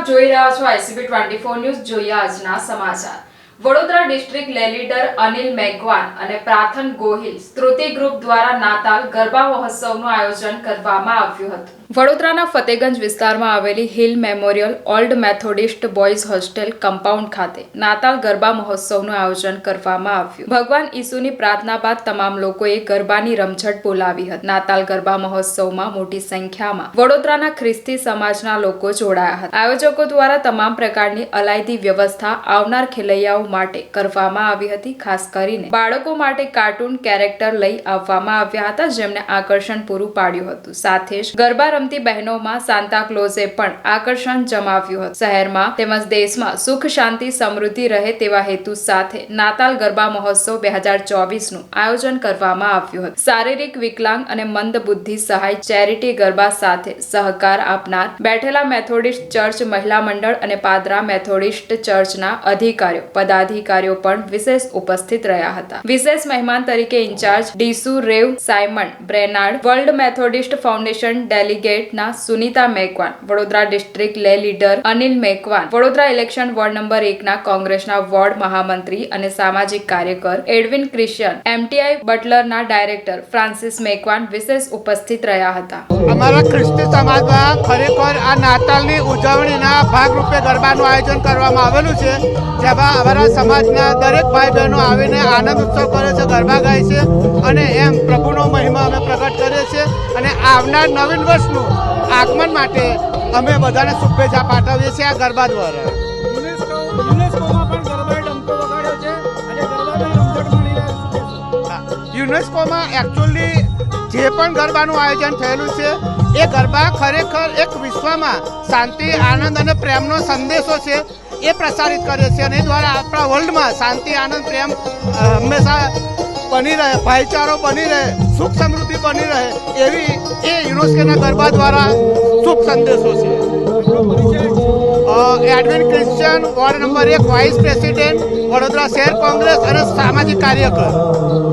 આપ જોઈ રહ્યા છો આઈસીબી ટ્વેન્ટી ફોર ન્યૂઝ જોઈએ આજના સમાચાર. Vadodara district lay leader Anil મેઘવાન અને પ્રાથન ગોહિલ સ્તુતિ ગ્રુપ દ્વારા નાતાલ ગરબા મહોત્સવનું આયોજન કરવામાં આવ્યું હતું. વડોદરાના ફતેગંજ વિસ્તારમાં આવેલી hill memorial old methodist boys hostel compound ખાતે નાતાલ ગરબા મહોત્સવનું આયોજન કરવામાં આવ્યું. ભગવાન ઈસુની પ્રાર્થના બાદ તમામ લોકોએ ગરબાની રમઝટ બોલાવી હતી. નાતાલ ગરબા મહોત્સવમાં મોટી સંખ્યામાં વડોદરાના ખ્રિસ્તી સમાજના લોકો જોડાયા હતા. આયોજકો દ્વારા તમામ પ્રકારની અલાયદી વ્યવસ્થા આવનાર ખેલૈયાઓ માટે કરવામાં આવી હતી, ખાસ કરીને બાળકો માટે કાર્ટૂન કેરેક્ટર લઈ આવવામાં આવ્યા હતા, જેમને આકર્ષણ પૂરું પાડ્યું હતું. સાથે જ ગરબા રમતી બહેનોમાં સાન્તા ક્લોઝે પણ આકર્ષણ જમાવ્યું હતું. શહેરમાં તેમજ દેશમાં સુખ, શાંતિ, સમૃદ્ધિ રહે તેવા હેતુ સાથે નાતાલ ગરબા મહોત્સવ બે હજાર ચોવીસનું આયોજન કરવામાં આવ્યું હતું. શારીરિક વિકલાંગ અને મંદ બુદ્ધિ સહાય ચેરિટી ગરબા સાથે સહકાર આપનાર બેઠેલા મેથોડિસ્ટ ચર્ચ મહિલા મંડળ અને પાદરા મેથોડિસ્ટ ચર્ચના અધિકારીઓ, પદાધિકારીઓ પણ વિશેષ ઉપસ્થિત રહ્યા હતા. વિશેષ મહેમાન તરીકે incharge ડીસુ rev Simon Brainerd, world methodist foundation ડેલિગેટના Sunita Makwan, Vadodara district lay leader Anil Makwan, Vadodara election ward number એકના કોંગ્રેસના વોર્ડ મહામંત્રી અને સામાજિક કાર્યકર એડવિન ક્રિશ્ચિયન, એમટીઆઈ બટલરના ડાયરેક્ટર ફ્રાન્સિસ મેકવાન વિશેષ ઉપસ્થિત રહ્યા હતા. અમારા ખ્રિસ્તી સમાજમાં ખરેખર આ નાતાલની ઉજવણીના ભાગરૂપે ગરબાનું આયોજન કરવામાં આવેલું છે, જેમાં અમારા સમાજના દરેક ભાઈ બહેનો આવીને આનંદ ઉત્સવ કરે છે, ગરબા ગાય છે અને એમ પ્રભુનો મહિમા અમે પ્રગટ અને આવનાર નવીન વર્ષનું આગમન માટે અમે બધાને શુભેચ્છા પાઠવીએ છીએ આ ગરબા દ્વારા. યુનેસ્કોમાં એકચ્યુઅલી જે પણ ગરબાનું આયોજન થયેલું છે એ ગરબા ખરેખર એક વિશ્વમાં શાંતિ આનંદ અને પ્રેમનો સંદેશો છે એ પ્રસારિત કરે છે અને એ દ્વારા આપણા વર્લ્ડમાં શાંતિ આનંદ પ્રેમ હંમેશા બની રહે, ભાઈચારો બની રહે, સુખ સમૃદ્ધિ બની રહે, એવી એ યુનેસ્કોના ગરબા દ્વારા શુભ સંદેશો છે. એડવિન ક્રિશ્ચિયન વોર્ડ નંબર એક વાઇસ પ્રેસિડેન્ટ વડોદરા શહેર કોંગ્રેસ અને સામાજિક કાર્યકર.